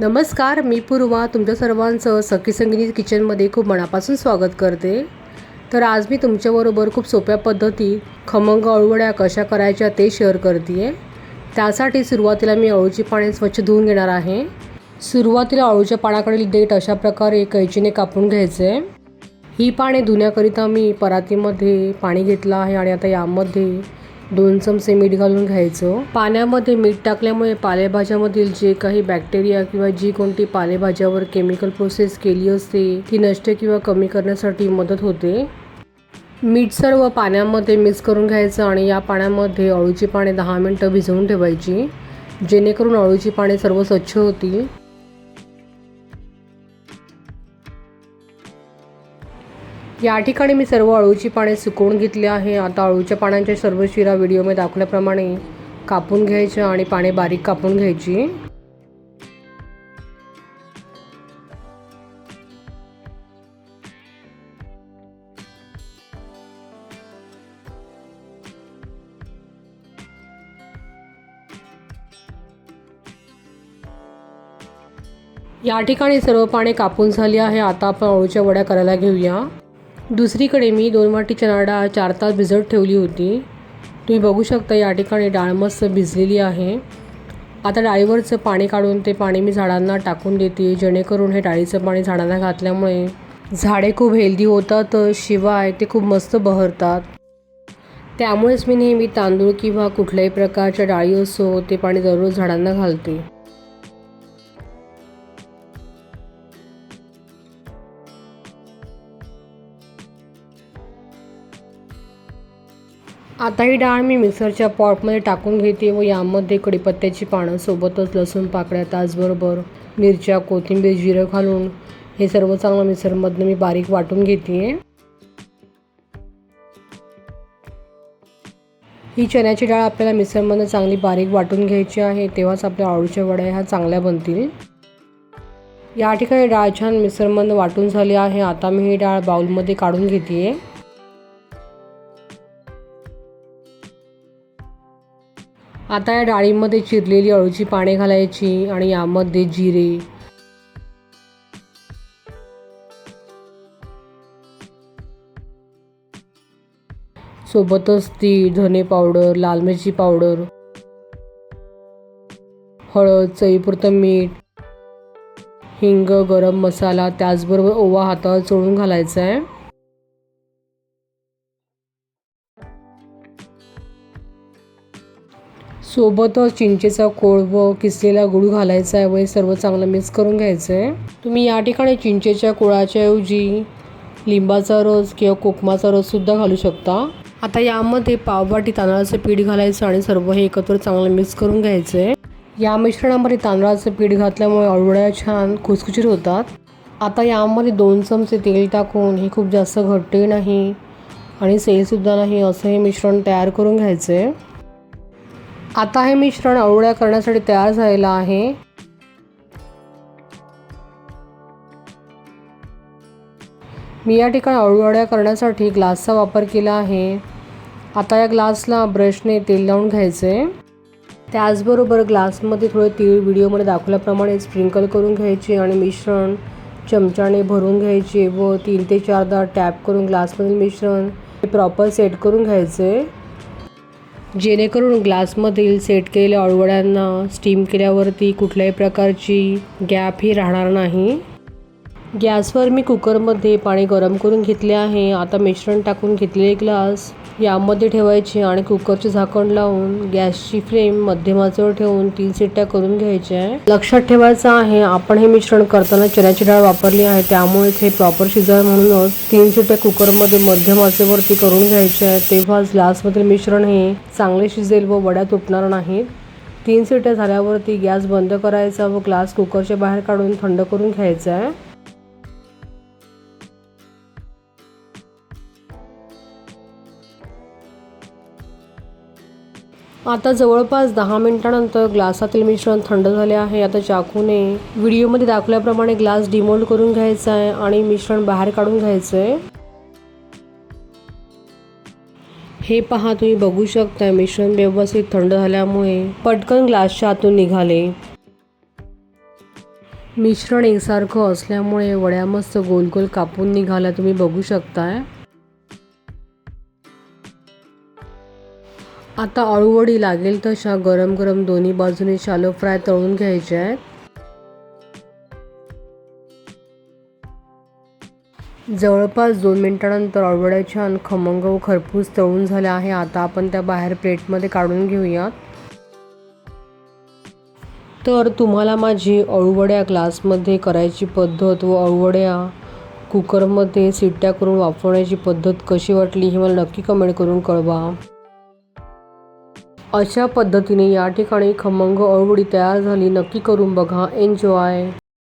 नमस्कार मी पूर्वा तुमच्या सर्वांचं सखी संगीत किचनमध्ये खूप मनापासून स्वागत करते. तर आज मी तुमच्याबरोबर खूप सोप्या पद्धती खमंग अळूवड्या कशा करायच्या ते शेअर करते आहे त्यासाठी सुरुवातीला मी अळूची पाने स्वच्छ धुवून घेणार आहे. सुरुवातीला अळूच्या पानाकडील देठ अशा प्रकारे कैचीने कापून घ्यायचे. आहे ही पाने धुण्याकरिता मी परातीमध्ये पाणी घेतलं आहे आणि आता यामध्ये दोन चमचे मीठ घालून घ्यायचं. पाण्यामध्ये मीठ टाकल्यामुळे पालेभाज्यामधील जे काही बॅक्टेरिया किंवा जी कोणती पालेभाज्यावर केमिकल प्रोसेस केली असते ती नष्ट किंवा कमी करण्यासाठी मदत होते. मीठ सर्व पाण्यामध्ये मिक्स करून घ्यायचं आणि या पाण्यामध्ये अळूची पाने दहा मिनटं भिजवून ठेवायची जेणेकरून अळूची पाने सर्व स्वच्छ होतील. या ठिकाणी मी सर्व अळूची पाने सुकवून घेतली आहे. आता अळूच्या पानांच्या सर्व शिरा व्हिडिओमध्ये दाखवल्याप्रमाणे कापून घ्यायच्या आणि पाने बारीक कापून घ्यायची. या ठिकाणी सर्व पाने कापून झाली आहे. आता आपण अळूच्या वड्या करायला घेऊया. दुसरीकडे मी दोन वाटी चणा डाळ चार तास भिजत ठेवली होती. तुम्ही बघू शकता या ठिकाणी डाळ मस्त भिजलेली आहे. आता डाळीवरचं पाणी काढून ते पाणी मी झाडांना टाकून देते जेणेकरून हे डाळीचं पाणी झाडांना घातल्यामुळे झाडे खूप हेल्दी होतात शिवाय ते खूप मस्त बहरतात. त्यामुळेच मी नेहमी तांदूळ किंवा कुठल्याही प्रकारच्या डाळी असो ते पाणी दररोज झाडांना घालते. आता ही डाळ मी मिक्सरच्या पॉटमध्ये टाकून घेते व यामध्ये कडीपत्त्याची पानं सोबतच लसूण पाकळ्या तासबरोबर मिरच्या कोथिंबीर जिरं घालून हे सर्व चांगलं मिक्सरमधनं मी बारीक वाटून घेते. ही चण्याची डाळ आपल्याला मिक्सरमधनं चांगली बारीक वाटून घ्यायची आहे तेव्हाच आपल्या आळूच्या वड्या ह्या चांगल्या बनतील. या ठिकाणी डाळ छान मिक्सरमधनं वाटून झाली आहे आता मी ही डाळ बाउलमध्ये काढून घेते. आता या डाळींमध्ये चिरलेली अळूची पाने घालायची आणि यामध्ये जिरे. सोबतच ती धने पावडर लाल मिरची पावडर हळद चईपुरतं मीठ हिंग गरम मसाला त्याचबरोबर ओवा हातावर चोळून घालायचा आहे. सोबतच चिंचेचा कोळ व किसलेला गुळ घालायचा आहे व हे सर्व चांगलं मिक्स करून घ्यायचं आहे तुम्ही या ठिकाणी चिंचेच्या कोळाच्या ऐवजी लिंबाचा रस किंवा कोकमाचा रससुद्धा घालू शकता. आता यामध्ये पाववाटी तांदळाचं पीठ घालायचं आणि सर्व हे एकत्र चांगलं मिक्स करून घ्यायचं आहे या मिश्रणामध्ये तांदळाचं पीठ घातल्यामुळे अळवड्या छान खुसखुशीत होतात. आता यामध्ये दोन चमचे तेल टाकून हे खूप जास्त घट्टही नाही आणि सेलसुद्धा नाही असं हे मिश्रण तयार करून घ्यायचं आहे आता हे मिश्रण अळवड्या करण्यासाठी तयार झालेलं आहे. मी या ठिकाणी अळूवड्या करण्यासाठी ग्लासचा वापर केला आहे. आता या ग्लासला ब्रशने तेल लावून घ्यायचं. आहे त्याचबरोबर ग्लासमध्ये थोडे तीळ व्हिडिओमध्ये दाखवल्याप्रमाणे स्प्रिंकल करून घ्यायचे आणि मिश्रण चमच्याने भरून घ्यायचे व तीन ते चारदा टॅप करून ग्लासमधील मिश्रण हे प्रॉपर सेट करून घ्यायचे. जेणेकरून ग्लासमधील सेट केलेल्या अळवड्यांना स्टीम केल्यावरती कुठल्याही प्रकारची गॅप ही राहणार नाही. गॅसवर मी कुकरमध्ये पाणी गरम करून घेतले आहे. आता मिश्रण टाकून घेतलेले ग्लास यामध्ये ठेवायचे आणि कुकरचे झाकण लावून गॅसची फ्लेम मध्यमाचवर ठेवून तीन सिट्ट्या करून घ्यायच्या. आहे लक्षात ठेवायचं आहे आपण हे मिश्रण करताना चण्याची डाळ वापरली आहे. त्यामुळेच हे प्रॉपर शिजाय म्हणूनच तीन सिट्ट्या कुकरमध्ये मध्यम आचेवरती करून घ्यायचे आहे तेव्हाच ग्लासमधील मिश्रण हे चांगले शिजेल व वड्या तुटणार नाहीत. तीन सिट्या झाल्यावरती गॅस बंद करायचा व ग्लास कुकरच्या बाहेर काढून थंड करून घ्यायचा आहे. आता जवळपास दहा मिनिटानंतर ग्लासातील मिश्रण थंड झाले आहे. आता चाकूने व्हिडिओमध्ये दाखवल्याप्रमाणे ग्लास डिमोल्ड करून घ्यायचा आहे आणि मिश्रण बाहेर काढून घ्यायचं आहे. हे पहा तुम्ही बघू शकता मिश्रण व्यवस्थित थंड झाल्यामुळे पटकन ग्लासच्या आतून निघाले. मिश्रण एकसारखं असल्यामुळे वड्या मस्त गोल गोल कापून निघाल्या तुम्ही बघू शकताय. आता अळूवडी लागेल तशा गरम गरम दोन्ही बाजूने शालो फ्राय तळून घ्यायचे आहेत. जवळपास दोन मिनिटानंतर अळूवड्या छान खमंग व खरपूस तळून झाल्या आहे. आता आपण त्या बाहेर प्लेटमध्ये काढून घेऊयात. तर तुम्हाला माझी अळूवड्या ग्लासमध्ये करायची पद्धत व अळूवड्या कुकरमध्ये सिट्ट्या करून वापरण्याची पद्धत कशी वाटली हे मला नक्की कमेंट करून कळवा. अशा पद्धतीने या ठिकाणी खमंग अळूवडी तयार झाली. नक्की करून बघा. एन्जॉय